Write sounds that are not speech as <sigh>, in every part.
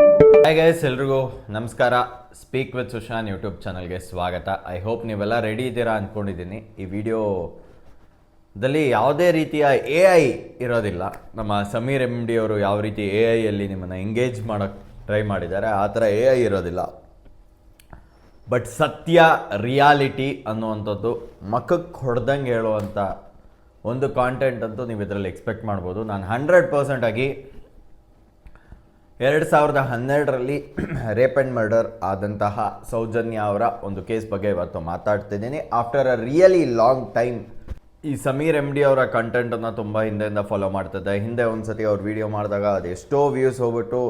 Hi guys ಎಲ್ರಿಗೂ ನಮಸ್ಕಾರ. Speak with Sushan YouTube ಚಾನಲ್ಗೆ ಸ್ವಾಗತ. ಐ ಹೋಪ್ ನೀವೆಲ್ಲ ರೆಡಿ ಇದ್ದೀರಾ ಅಂದ್ಕೊಂಡಿದ್ದೀನಿ ಈ ವಿಡಿಯೋದಲ್ಲಿ ಯಾವುದೇ ರೀತಿಯ ಎ ಐ ಇರೋದಿಲ್ಲ. ನಮ್ಮ ಸಮೀರ್ ಎಂ ಡಿ ಅವರು ಯಾವ ರೀತಿ ಎ ಐಯಲ್ಲಿ ನಿಮ್ಮನ್ನು ಎಂಗೇಜ್ ಮಾಡೋಕ್ಕೆ ಟ್ರೈ ಮಾಡಿದ್ದಾರೆ, ಆ ಥರ ಎ ಐ ಇರೋದಿಲ್ಲ. ಬಟ್ ಸತ್ಯ ರಿಯಾಲಿಟಿ ಅನ್ನುವಂಥದ್ದು ಮಖಕ್ಕೆ ಹೊಡೆದಂಗೆ ಹೇಳುವಂಥ ಒಂದು ಕಾಂಟೆಂಟ್ ಅಂತೂ ನೀವು ಇದರಲ್ಲಿ ಎಕ್ಸ್ಪೆಕ್ಟ್ ಮಾಡ್ಬೋದು. ನಾನು ಹಂಡ್ರೆಡ್ ಪರ್ಸೆಂಟ್ ಆಗಿ ಎರಡು ಸಾವಿರದ ಹನ್ನೆರಡರಲ್ಲಿ <clears throat> ರೇಪ್ ಆ್ಯಂಡ್ ಮರ್ಡರ್ ಆದಂತಹ ಸೌಜನ್ಯ ಅವರ ಒಂದು ಕೇಸ್ ಬಗ್ಗೆ ಇವತ್ತು ಮಾತಾಡ್ತಿದ್ದೀನಿ after uh really long time ಈ ಸಮೀರ್ ಎಂ ಡಿ ಅವರ ಕಂಟೆಂಟನ್ನು ತುಂಬ ಹಿಂದೆಯಿಂದ ಫಾಲೋ ಮಾಡ್ತಿದ್ದೆ ಹಿಂದೆ ಒಂದು ಸತಿ ಅವ್ರು ವಿಡಿಯೋ ಮಾಡಿದಾಗ ಎಷ್ಟೋ ವ್ಯೂಸ್ ಹೋಗ್ಬಿಟ್ಟು,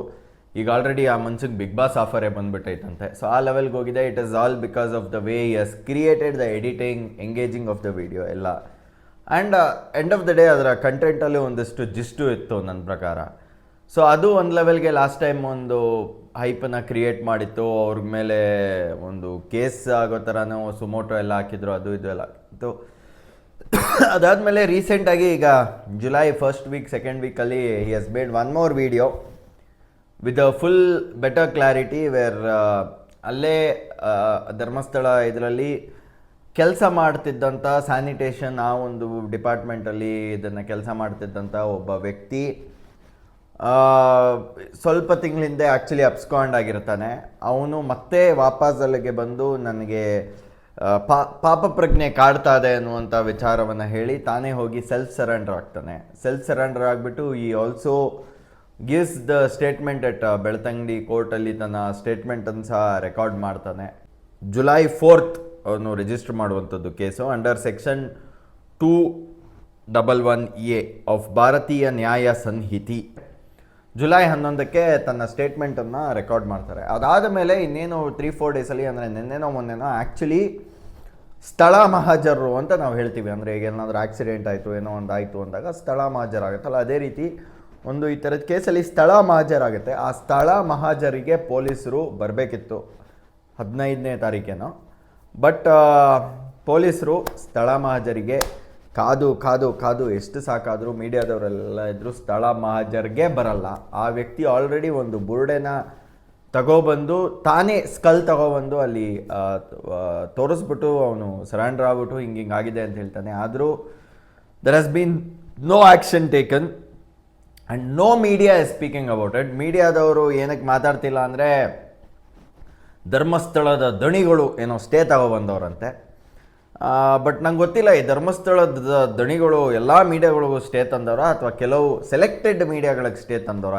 ಈಗ ಆಲ್ರೆಡಿ ಆ ಮನ್ಸಿಗೆ ಬಿಗ್ ಬಾಸ್ ಆಫರೇ ಬಂದ್ಬಿಟ್ಟೈತಂತೆ. ಸೊ ಆ ಲೆವೆಲ್ಗೆ ಹೋಗಿದೆ. It is all because of the way he's created the editing engaging of the video ಎಲ್ಲ. And end of the day ಅದರ ಕಂಟೆಂಟಲ್ಲಿ ಒಂದಿಷ್ಟು ಜಿಸ್ಟು ಇತ್ತು ನನ್ನ ಪ್ರಕಾರ. ಸೊ ಅದು ಒಂದು ಲೆವೆಲ್ಗೆ ಲಾಸ್ಟ್ ಟೈಮ್ ಒಂದು ಹೈಪನ್ನು ಕ್ರಿಯೇಟ್ ಮಾಡಿತ್ತು. ಅವ್ರ ಮೇಲೆ ಒಂದು ಕೇಸ್ ಆಗೋ ಥರನೂ ಸುಮೋಟೋ ಎಲ್ಲ ಹಾಕಿದ್ರು ಅದು ಇದು ಎಲ್ಲ ಇತ್ತು ಅದಾದಮೇಲೆ ರೀಸೆಂಟಾಗಿ ಈಗ ಜುಲೈ ಫಸ್ಟ್ ವೀಕ್ ಸೆಕೆಂಡ್ ವೀಕಲ್ಲಿ he has made one more video with a full better clarity where ಅಲ್ಲೇ ಆ, ಧರ್ಮಸ್ಥಳ ಇದರಲ್ಲಿ ಕೆಲಸ ಮಾಡ್ತಿದ್ದಂಥ ಸ್ಯಾನಿಟೇಷನ್ ಆ ಒಂದು ಡಿಪಾರ್ಟ್ಮೆಂಟಲ್ಲಿ ಇದನ್ನು ಕೆಲಸ ಮಾಡ್ತಿದ್ದಂಥ ಒಬ್ಬ ವ್ಯಕ್ತಿ ಸ್ವಲ್ಪ ತಿಂಗಳ ಹಿಂದೆ ಆ್ಯಕ್ಚುಲಿ ಅಪ್ಸ್ಕಾಂಡ್ ಆಗಿರ್ತಾನೆ. ಅವನು ಮತ್ತೆ ವಾಪಸ್ ಅಲ್ಲಿಗೆ ಬಂದು ನನಗೆ ಪಾ, ಪಾಪ ಪ್ರಜ್ಞೆ ಕಾಡ್ತಾ ಇದೆ ಅನ್ನುವಂಥ ವಿಚಾರವನ್ನು ಹೇಳಿ ತಾನೇ ಹೋಗಿ ಸೆಲ್ಫ್ ಸರೆಂಡರ್ ಆಗ್ತಾನೆ. ಸೆಲ್ಫ್ ಸರೆಂಡರ್ ಆಗಿಬಿಟ್ಟು ಈ also gives the statement at Belthangady ಕೋರ್ಟಲ್ಲಿ ತನ್ನ ಸ್ಟೇಟ್ಮೆಂಟನ್ನು ಸಹ ರೆಕಾರ್ಡ್ ಮಾಡ್ತಾನೆ. ಜುಲೈ ಫೋರ್ತ್ ಅವನು ರಿಜಿಸ್ಟರ್ ಮಾಡುವಂಥದ್ದು case under section two double one A of Bharatiya Nyaya Sanhita. July ಹನ್ನೊಂದಕ್ಕೆ ತನ್ನ ಸ್ಟೇಟ್ಮೆಂಟನ್ನು ರೆಕಾರ್ಡ್ ಮಾಡ್ತಾರೆ. ಅದಾದ ಮೇಲೆ ಇನ್ನೇನು ತ್ರೀ ಫೋರ್ ಡೇಸಲ್ಲಿ ಅಂದರೆ ನಿನ್ನೆನೋ ಮೊನ್ನೆನೋ ಆ್ಯಕ್ಚುಲಿ ಸ್ಥಳ ಮಹಾಜರು ಅಂತ ನಾವು ಹೇಳ್ತೀವಿ. ಅಂದರೆ ಈಗ ಏನಾದರೂ ಆಕ್ಸಿಡೆಂಟ್ ಆಯಿತು, ಏನೋ ಒಂದು ಆಯಿತು ಅಂದಾಗ ಸ್ಥಳ ಮಹಾಜರಾಗುತ್ತಲ್ಲ ಅದೇ ರೀತಿ ಒಂದು ಈ ಥರದ ಕೇಸಲ್ಲಿ ಸ್ಥಳ ಮಹಾಜರಾಗುತ್ತೆ ಆ ಸ್ಥಳ ಮಹಾಜರಿಗೆ ಪೊಲೀಸರು ಬರಬೇಕಿತ್ತು ಹದಿನೈದನೇ ತಾರೀಕೇನೋ ಬಟ್ ಪೊಲೀಸರು ಸ್ಥಳ ಮಹಾಜರಿಗೆ ಕಾದು ಕಾದು ಕಾದು, ಎಷ್ಟು ಸಾಕಾದರೂ ಮೀಡಿಯಾದವರೆಲ್ಲ ಇದ್ದರೂ ಸ್ಥಳ ಮಹಾಜರ್ಗೆ ಬರಲ್ಲ. ಆ ವ್ಯಕ್ತಿ ಆಲ್ರೆಡಿ ಒಂದು ಬುರುಡೆನ ತಗೊಬಂದು, ತಾನೇ ಸ್ಕಲ್ ತಗೊಬಂದು ಅಲ್ಲಿ ತೋರಿಸ್ಬಿಟ್ಟು ಅವನು ಸರೆಂಡರ್ ಆಗ್ಬಿಟ್ಟು ಹಿಂಗೆ ಹಿಂಗೆ ಆಗಿದೆ ಅಂತ ಹೇಳ್ತಾನೆ. ಆದರೂ there has been no action taken and no media is speaking about it ಮೀಡಿಯಾದವರು ಏನಕ್ಕೆ ಮಾತಾಡ್ತಿಲ್ಲ ಅಂದರೆ ಧರ್ಮಸ್ಥಳದ ದಣಿಗಳು ಏನೋ ಸ್ಟೇ ತಗೊಬಂದವ್ರಂತೆ. ಬಟ್ ನಂಗೆ ಗೊತ್ತಿಲ್ಲ, ಈ ಧರ್ಮಸ್ಥಳದ ದಣಿಗಳು, ಎಲ್ಲ ಮೀಡಿಯಾಗಳಿಗೂ ಸ್ಟೇ ತಂದವರ? ಅಥವಾ ಕೆಲವು ಸೆಲೆಕ್ಟೆಡ್ ಮೀಡಿಯಾಗಳಿಗೆ ಸ್ಟೇ ತಂದವರ?